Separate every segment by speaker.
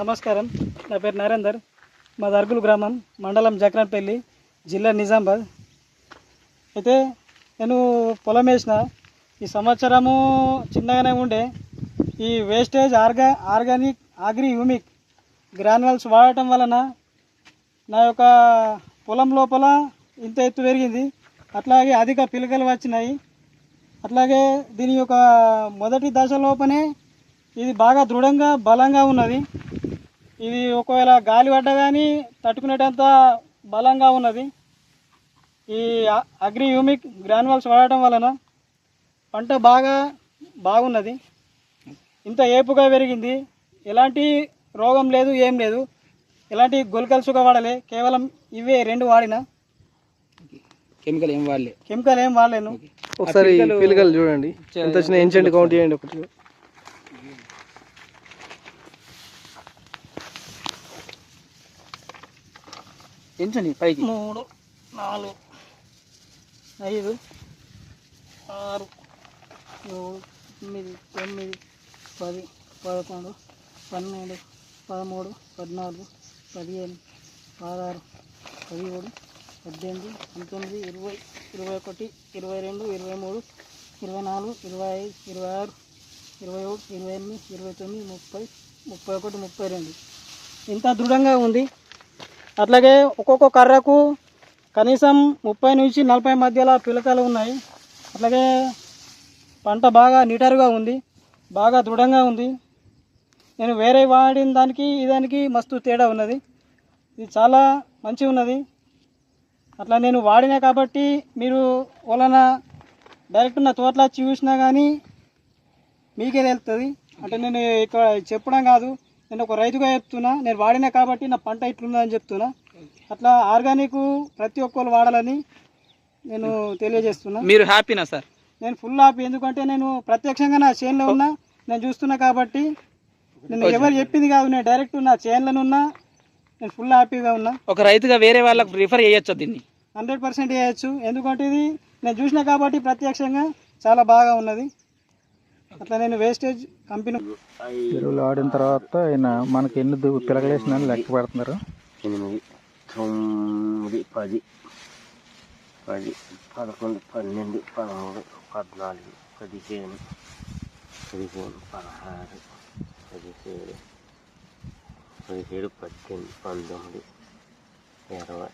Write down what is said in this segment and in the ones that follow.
Speaker 1: నమస్కారం. నా పేరు నరేందర్. మా అర్గులు గ్రామం మండలం జక్రాన్పల్లి జిల్లా నిజామాబాద్. అయితే నేను పొలం వేసిన. ఈ సంవత్సరము చిన్నగానే ఉండే. ఈ వేస్టేజ్ ఆర్గా ఆర్గానిక్ అగ్రి హ్యూమిక్ గ్రాన్యువల్స్ వాడటం వలన నా యొక్క పొలం లోపల ఇంత ఎత్తు పెరిగింది. అట్లాగే అధిక పిలకలు వచ్చినాయి. అట్లాగే దీని యొక్క మొదటి దశ లోపనే ఇది బాగా దృఢంగా బలంగా ఉన్నది. ఇది ఒకవేళ గాలి పడ్డా కానీ తట్టుకునేటంత బలంగా ఉన్నది. ఈ అగ్రి హ్యూమిక్ గ్రాన్యువల్స్ వాడటం వలన పంట బాగా బాగున్నది. ఇంత ఏపుగా పెరిగింది. ఎలాంటి రోగం లేదు ఏం లేదు. ఎలాంటి గుల్కల్సుగా వాడలే. కేవలం ఇవే రెండు వాడిన.
Speaker 2: కెమికల్ ఏం వాడలే.
Speaker 1: కెమికల్ ఏం వాడలేను.
Speaker 3: ఒకసారి పిలకలు చూడండి. ఎంత వచ్చిన ఎంచండి కౌంట్ చేయండి ఒకటి.
Speaker 2: ఎంచండి పైకి.
Speaker 1: మూడు నాలుగు ఐదు ఆరు ఏడు ఎనిమిది తొమ్మిది పది పదకొండు పన్నెండు పదమూడు పద్నాలుగు పదిహేను పదహారు పదిహేడు పద్దెనిమిది పంతొమ్మిది ఇరవై ఇరవై ఒకటి ఇరవై రెండు ఇరవై మూడు ఇరవై నాలుగు ఇరవై ఐదు ఇరవై ఆరు ఇరవై ఒకటి ఇరవై ఎనిమిది ఇరవై తొమ్మిది ముప్పై ముప్పై ఒకటి ముప్పై రెండు. ఇంత దృఢంగా ఉంది. అట్లాగే ఒక్కొక్క కర్రకు కనీసం ముప్పై నుంచి నలభై మధ్యలో పిలకలు ఉన్నాయి. అట్లాగే పంట బాగా నిటారుగా ఉంది బాగా దృఢంగా ఉంది. నేను వేరే వాడిన దానికి ఇదానికి మస్తు తేడా ఉన్నది. ఇది చాలా మంచిగా ఉన్నది. అట్లా నేను వాడినా కాబట్టి మీరు వలన డైరెక్ట్ నా తోటలో చూసినా కానీ మీకే తెలుస్తుంది అంటే నేను ఇక్కడ చెప్పడం కాదు. నేను ఒక రైతుగా చెప్తున్నా నేను వాడినా కాబట్టి నా పంట ఇట్లుందని చెప్తున్నా. అట్లా ఆర్గానిక్ ప్రతి ఒక్కరు వాడాలని నేను తెలియజేస్తున్నా.
Speaker 2: మీరు హ్యాపీనా సార్?
Speaker 1: నేను ఫుల్ హ్యాపీ ఎందుకంటే నేను ప్రత్యక్షంగా నా చేనులో ఉన్నా నేను చూస్తున్నా కాబట్టి నేను ఎవరు చెప్పింది కాదు నేను డైరెక్ట్ నా చేనులో ఉన్నా నేను ఫుల్ హ్యాపీగా ఉన్నా.
Speaker 2: ఒక రైతుగా వేరే వాళ్ళకి రిఫర్ చేయొచ్చు దీన్ని?
Speaker 1: హండ్రెడ్ పర్సెంట్ చేయొచ్చు ఎందుకంటే ఇది నేను చూసిన కాబట్టి ప్రత్యక్షంగా చాలా బాగా ఉన్నది. అట్లా నేను వేస్టేజ్ కంపెనీ
Speaker 3: ఎరువులు ఆడిన తర్వాత ఆయన మనకి ఎన్ని దు- పిలకలు వేసిన లెక్క పెడుతున్నారు?
Speaker 4: ఎనిమిది. తొమ్మిది పది. పది పదకొండు పన్నెండు పదమూడు పద్నాలుగు పదిహేను పదిహేను పదహారు పదిహేడు పదిహేడు పద్దెనిమిది పంతొమ్మిది ఇరవై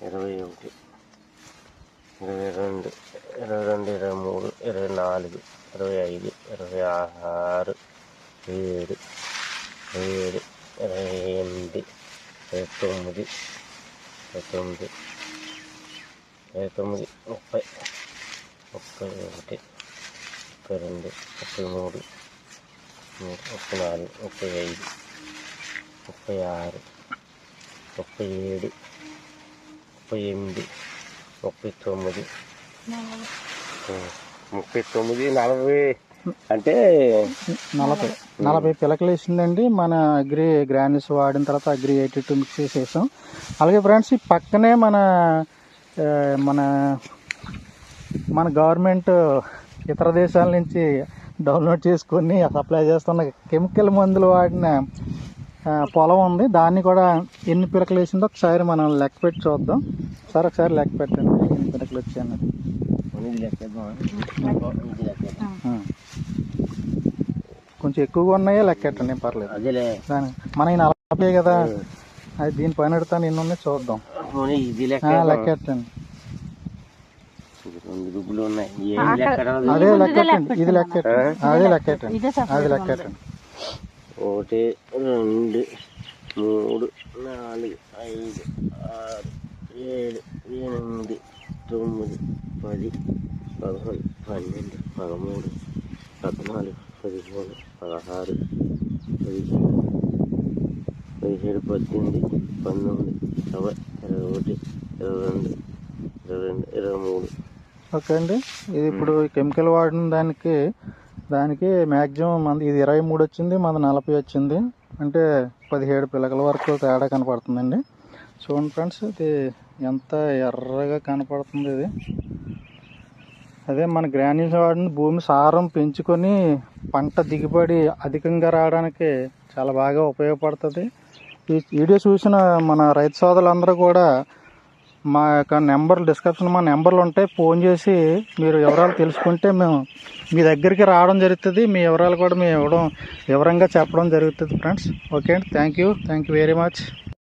Speaker 4: ఇరవై ఒకటి ఇరవై రెండు ఇరవై రెండు ఇరవై మూడు ఇరవై నాలుగు ఇరవై ఐదు ఇరవై ఆరు ఏడు ఇరవై ఏడు ఇరవై ఎనిమిది ఇరవై తొమ్మిది ఇరవై తొమ్మిది ఇరవై తొమ్మిది ముప్పై ముప్పై ఒకటి ముప్పై రెండు ముప్పై మూడు మూడు, ముప్పై నాలుగు ముప్పై ఐదు ముప్పై ఆరు ముప్పై ఏడు ముప్పై ఎనిమిది ముప్పై తొమ్మిది ముప్పై తొమ్మిది నలభై అంటే
Speaker 3: నలభై. నలభై పిలకలు వేసిందండి. మన అగ్రి గ్రానిస్ వాడిన తర్వాత అగ్రి ఎయిటీ టూ మిక్స్ చేసేసాం అలాగే ఫ్రెండ్స్ ఈ పక్కనే మన మన మన గవర్నమెంట్ ఇతర దేశాల నుంచి డౌన్లోడ్ చేసుకొని సప్లై చేస్తున్న కెమికల్ మందులు వాడిన పొలం ఉంది. దాన్ని కూడా ఎన్ని పిలకలు వేసిందో ఒకసారి మనం లెక్క పెట్టి చూద్దాం. సార్ ఒకసారి లెక్క పెట్టండి. ఎన్ని పిలకలు వచ్చాయన్నది. కొంచెం ఎక్కువగా ఉన్నాయా లెక్కెట్టండి పర్లేదు.
Speaker 4: అదేలే.
Speaker 3: దాని మన ఈ నలభై కదా. అది దీని పైన పెడతాను ఎన్ని ఉన్నాయి చూద్దాం. లెక్కెట్టండి అదే లెక్కెట్టండి ఇది లెక్కెట్టండి అదే లెక్కెట్టండి అది లెక్కెట్టండి
Speaker 4: ఒకటి రెండు మూడు నాలుగు ఐదు ఆరు ఏడు ఎనిమిది తొమ్మిది పది పదకొండు పన్నెండు పదమూడు పద్నాలుగు పదిహేను పదహారు పదిహేను పదిహేడు పద్దెనిమిది పంతొమ్మిది ఇరవై ఇరవై ఒకటి ఇరవై రెండు ఇరవై రెండు ఇరవై మూడు
Speaker 3: ఓకే అండి. ఇది ఇప్పుడు కెమికల్ వాడిన దానికి దానికి మ్యాక్సిమం మంది ఇది ఇరవై మూడు వచ్చింది మన నలభై వచ్చింది. అంటే పదిహేడు పిల్లకల వరకు తేడా కనపడుతుందండి. చూడండి ఫ్రెండ్స్ ఇది ఎంత ఎర్రగా కనపడుతుంది ఇది. అదే మన గ్రానీస్ వాడిన భూమి సారం పెంచుకొని పంట దిగుబడి అధికంగా రావడానికి చాలా బాగా ఉపయోగపడుతుంది. ఈ వీడియో చూసిన మన రైతు సోదరులందరూ కూడా మా యొక్క నెంబర్ డిస్క్రిప్షన్ మా నెంబర్లు ఉంటాయి. ఫోన్ చేసి మీరు వివరాలు తెలుసుకుంటే మేము మీ దగ్గరికి రావడం జరుగుతుంది. మీ వివరాలు కూడా మేము ఇవ్వడం వివరంగా చెప్పడం జరుగుతుంది ఫ్రెండ్స్. ఓకే అండి. Thank you. Thank you very much.